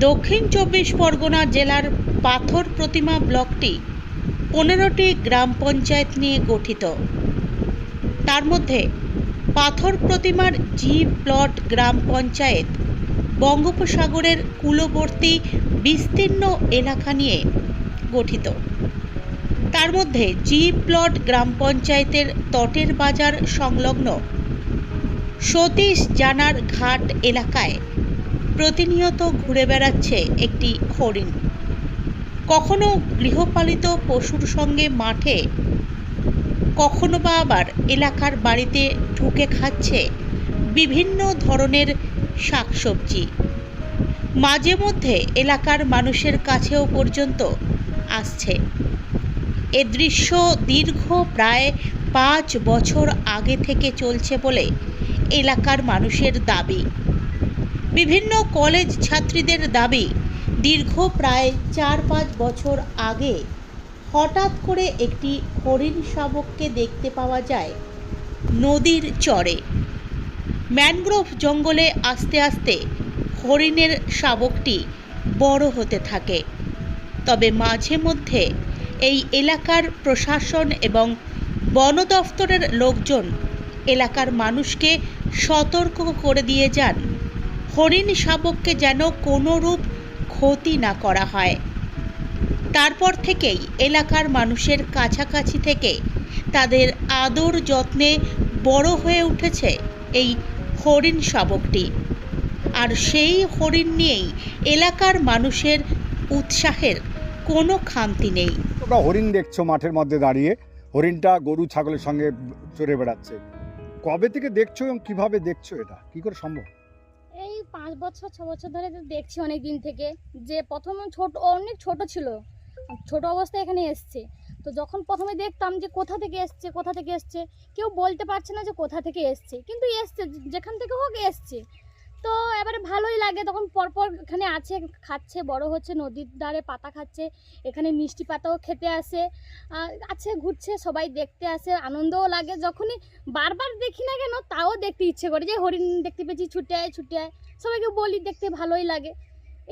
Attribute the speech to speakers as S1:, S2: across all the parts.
S1: দক্ষিণ চব্বিশ পরগনা জেলার পাথর প্রতিমা ব্লকটি পনেরোটি গ্রাম পঞ্চায়েত নিয়ে গঠিত। তার মধ্যে পাথর প্রতিমার জি প্লট গ্রাম পঞ্চায়েত, বঙ্গোপসাগরের কূলবর্তী বিস্তীর্ণ এলাকা নিয়ে গঠিত। তার মধ্যে জি প্লট গ্রাম পঞ্চায়েতের তটের বাজার সংলগ্ন সতীশ জানার ঘাট এলাকায় প্রতিনিয়ত ঘুরে বেড়াচ্ছে একটি হরিণ। কখনো গৃহপালিত পশুর সঙ্গে মাঠে, কখনো বা আবার এলাকার বাড়িতে ঢুকে খাচ্ছে বিভিন্ন ধরনের শাকসবজি। মাঝে মধ্যে এলাকার মানুষের কাছেও পর্যন্ত আসছে। এ দৃশ্য দীর্ঘ প্রায় পাঁচ বছর আগে থেকে চলছে বলে এলাকার মানুষের দাবি। বিভিন্ন কলেজ ছাত্রীদের দাবি, দীর্ঘ প্রায় চার পাঁচ বছর আগে হঠাৎ করে একটি হরিণ শাবককে দেখতে পাওয়া যায় নদীর চরে। ম্যানগ্রোভ জঙ্গলে আস্তে আস্তে হরিণের শাবকটি বড় হতে থাকে। তবে মাঝে মধ্যে এই এলাকার প্রশাসন এবং বন দফতরের লোকজন এলাকার মানুষকে সতর্ক করে দিয়ে যান। হরিণ শাবককে যেন কোনোরূপ ক্ষতি না করা হয়। তারপর থেকেই এলাকার মানুষের কাছাকাছি থেকে তাদের আদর যত্নে বড় হয়ে উঠেছে এই হরিণ শাবকটি। আর সেই হরিণ নিয়েই এলাকার মানুষের উৎসাহের কোনো খামতি নেই।
S2: তোমরা হরিণ দেখছ মাঠের মধ্যে দাঁড়িয়ে। হরিণটা গরু, ছাগলের সঙ্গে চড়ে বেড়াচ্ছে। কবে থেকে দেখছ এবং কীভাবে দেখছ এটা? কি করে সম্ভব?
S3: পাঁচ বছর, ছ বছর ধরে দেখছি অনেক দিন থেকে যে প্রথম ছোট, অনেক ছোট ছিল। ছোট অবস্থায় এখানে এসছে। তো যখন প্রথমে দেখতাম যে কোথা থেকে এসছে, কোথা থেকে এসছে, কেউ বলতে পারছে না যে কোথা থেকে এসছে। কিন্তু এসছে, যেখান থেকে হোক এসছে। তো এবারে ভালোই লাগে। তখন পরপর এখানে আছে খাচ্ছে বড় হচ্ছে নদীর ধারে পাতা খাচ্ছে এখানে মিষ্টি পাতাও খেতে আসে আছে ঘুরছে সবাই দেখতে আসে আনন্দও লাগে। যখনই বারবার দেখি না কেন তাও দেখতে ইচ্ছে করে যে হরিণ দেখতে পেয়েছি ছুটে আয় ছুটে আয় সবাইকে বলি দেখতে ভালোই লাগে।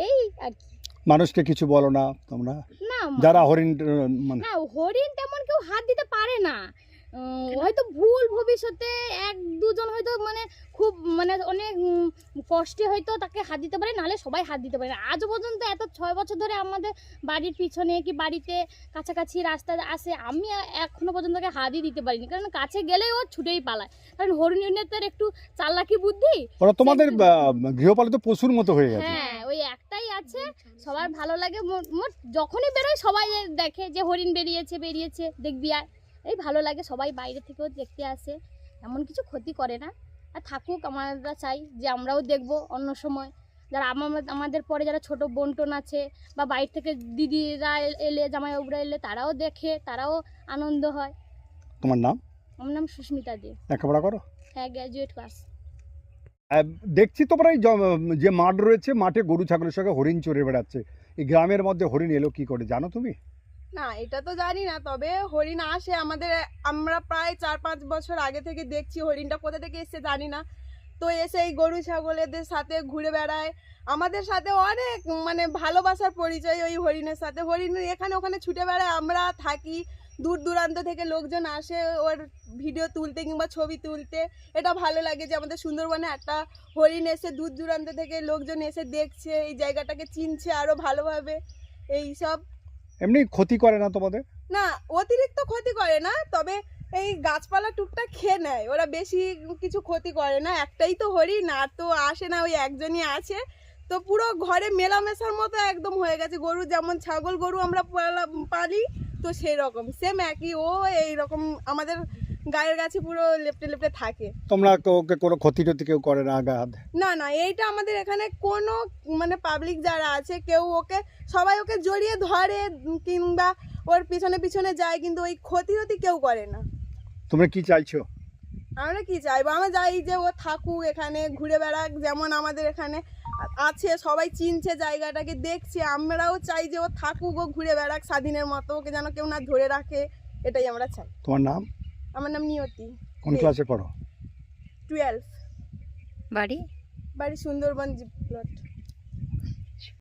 S3: এই আর কি।
S2: মানুষকে কিছু বলো না তোমরা।
S3: না
S2: যারা হরিণ মানে
S3: না হরিণ তেমন কেউ হাত দিতে পারে না। হয়তো ভুল ভবিষ্যতে এক দুজন হয়তো মানে খুব মানে অনেক কষ্টে হয়তো তাকে হাত দিতে পারে নাহলে সবাই হাত দিতে পারে আজও পর্যন্ত এত ছয় বছর ধরে আমাদের বাড়ির পিছনে কি বাড়িতে কাছাকাছি রাস্তা আসে আমি এখনও পর্যন্ত তাকে হাতই দিতে পারিনি। কারণ কাছে গেলে ও ছুটেই পালায়। কারণ হরিণের তার একটু চালাকি বুদ্ধি
S2: ওরা তোমাদের গৃহপালিত পশুর মতো হয়ে গেছে।
S3: হ্যাঁ ওই একটাই আছে সবার ভালো লাগে মোট যখনই বেরোয় সবাই দেখে যে হরিণ বেরিয়েছে বেরিয়েছে দেখবি আর এই ভালো লাগে সবাই বাইরে থেকেও দেখতে আসে এমন কিছু ক্ষতি করে না। আর থাকুক আমরা চাই যে আমরাও দেখব অন্য সময়। যারা আমার আমাদের পরে যারা ছোট বন্টন আছে বা বাইরে থেকে দিদিরা এলে জামাইবাবুরা এলে তারাও দেখে তারাও আনন্দ হয়।
S2: তোমার নাম?
S3: আমার নাম সুস্মিতা দে।
S2: লেখাপড়া করো?
S3: হ্যাঁ গ্র্যাজুয়েট পাস
S2: দেখছি তোমরা এই যে মাঠ রয়েছে মাঠে গরু ছাগলের সঙ্গে হরিণ চড়ে বেড়াচ্ছে। এই গ্রামের মধ্যে হরিণ এলো কি করে জানো তুমি?
S4: না, এটা তো জানি না, তবে হরিণ আসে আমাদের, আমরা প্রায় চার পাঁচ বছর আগে থেকে দেখছি হরিণটা কোথা থেকে এসছে জানি না। তো এসে এই গরু ছাগলেদের সাথে ঘুরে বেড়ায়। আমাদের সাথে অনেক মানে ভালোবাসার পরিচয় ওই হরিণের সাথে। হরিণ এখানে ওখানে ছুটে বেড়ায়, আমরা থাকি, দূর দূরান্ত থেকে লোকজন আসে ওর ভিডিও তুলতে কিংবা ছবি তুলতে। এটা ভালো লাগে যে আমাদের সুন্দরবনে একটা হরিণ এসে দূর দূরান্ত থেকে লোকজন এসে দেখছে, এই জায়গাটাকে চিনছে আরও ভালোভাবে। এই সব
S2: এমনি ক্ষতি করে না তোমাদের?
S4: না, অতিরিক্ত ক্ষতি করে না, তবে এই গাছপালা টুকটাক খেয়ে নেয়। ওরা বেশি কিছু ক্ষতি করে না, একটাই তো হরিণ, আর তো আসে না, ওই একজনই আছে। তো পুরো ঘরে মেলামেশার মতো একদম হয়ে গেছে। গরু যেমন ছাগল গরু আমরা পালি তো সেই রকম। সেম একই, ও এই রকম আমাদের গায়ের কাছে পুরো লেপটে লেপটে থাকে।
S2: তোমরা ওকে কোনো ক্ষতি টতি কেউ করে না আঘাত?
S4: না না এইটা আমাদের এখানে কোনো মানে পাবলিক যারা আছে কেউ ওকে সবাই ওকে জড়িয়ে ধরে কিংবা ওর পিছনে পিছনে যায় কিন্তু ওই ক্ষতি টতি কেউ করে না।
S2: তোমরা কি চাইছো?
S4: আমরা কি চাইব? আমরা চাই যে ও থাকুক এখানে ঘুরে বেড়াক যেমন আমাদের এখানে আছে সবাই চিনছে জায়গাটাকে দেখছে। আমরাও চাই যে ও থাকুক ও ঘুরে বেড়াক স্বাধীনের মতো ওকে যেন কেউ না ধরে রাখে এটাই আমরা চাই।
S2: তোমার নাম?
S4: আমার নাম নিয়তি।
S2: কোন ক্লাসে পড়ো?
S4: টুয়েলভ
S1: বাড়ি?
S4: বাড়ি সুন্দরবন প্লট